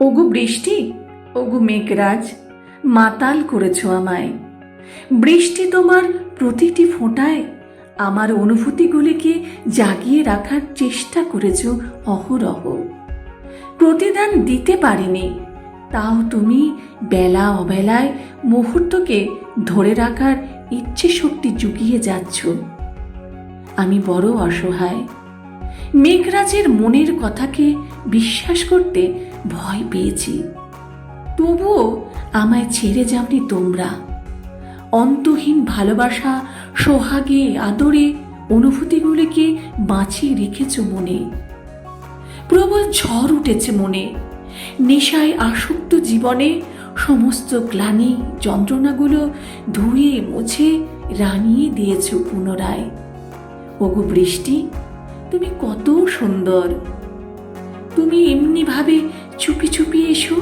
ওগো বৃষ্টি, ওগো মেঘরাজ, মাতাল করেছ আমায়। বৃষ্টি তোমার প্রতিটি ফোঁটায়, আমার অনুভূতিগুলিকে জাগিয়ে রাখার চেষ্টা করেছ অহরহ। প্রতিদান দিতে পারিনি, তাও তুমি বেলা অবেলায় মুহূর্তকে ধরে রাখার ইচ্ছে শক্তি জুগিয়ে যাচ্ছ। আমি বড় অসহায় মেঘরাজের মনের কথাকে বিশ্বাস করতে ভয় পেয়েছি। তবুও আমায় ছেড়ে যাওনি তোমরা। অন্তহীন ভালোবাসা, সোহাগে, আদরে অনুভূতিগুলিকে বাঁচিয়ে রেখেছ মনে। প্রবল ঝড় উঠেছে মনে। নেশায় আসক্ত জীবনে সমস্ত গ্লানি যন্ত্রণাগুলো ধুয়ে মুছে রানিয়ে দিয়েছ পুনরায়। ওগো বৃষ্টি তুমি কত সুন্দর। তুমি এমনিভাবে চুপি চুপি এসো।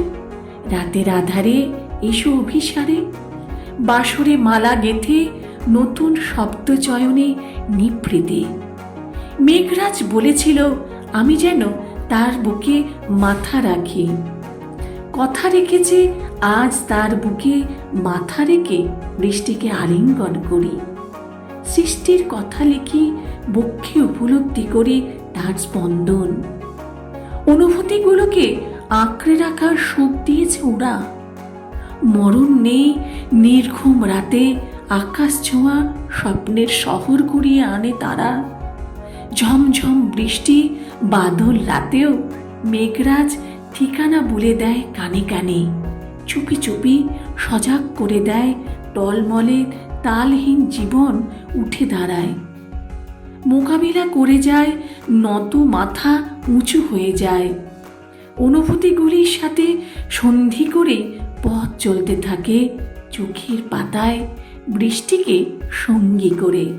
রাতের আধারে এসো অভিসারে। বাসরে মালা গেথে নতুন শব্দচয়নে নিভৃতে। মেঘরাজ বলেছিল, আমি যেন তার বুকে মাথা রাখি। কথা রেখেছে, আজ তার বুকে মাথা রেখে বৃষ্টিকে আলিঙ্গন করি। সৃষ্টির কথা লিখি, বক্ষে উপলব্ধি করে তার স্পন্দন। অনুভূতিগুলোকে আঁকড়ে রাখার সুখ দিয়েছে ওরা। মরণ নেই, নির্ঘুম রাতে আকাশ ছোঁয়া স্বপ্নের শহর ঘুরিয়ে আনে তারা। ঝমঝম বৃষ্টি, বাদল রাতেও মেঘরাজ ঠিকানা বলে দেয় কানে কানে। চুপি চুপি সজাগ করে দেয় টলমলে তালহীন জীবন উঠে দাঁড়ায়। মোকাবিলা করে যায়, নত মাথা উঁচু হয়ে যায়। অনুভূতিগুলির সাথে সন্ধি করে পথ চলতে থাকে, চোখের পাতায় বৃষ্টিকে সঙ্গী করে।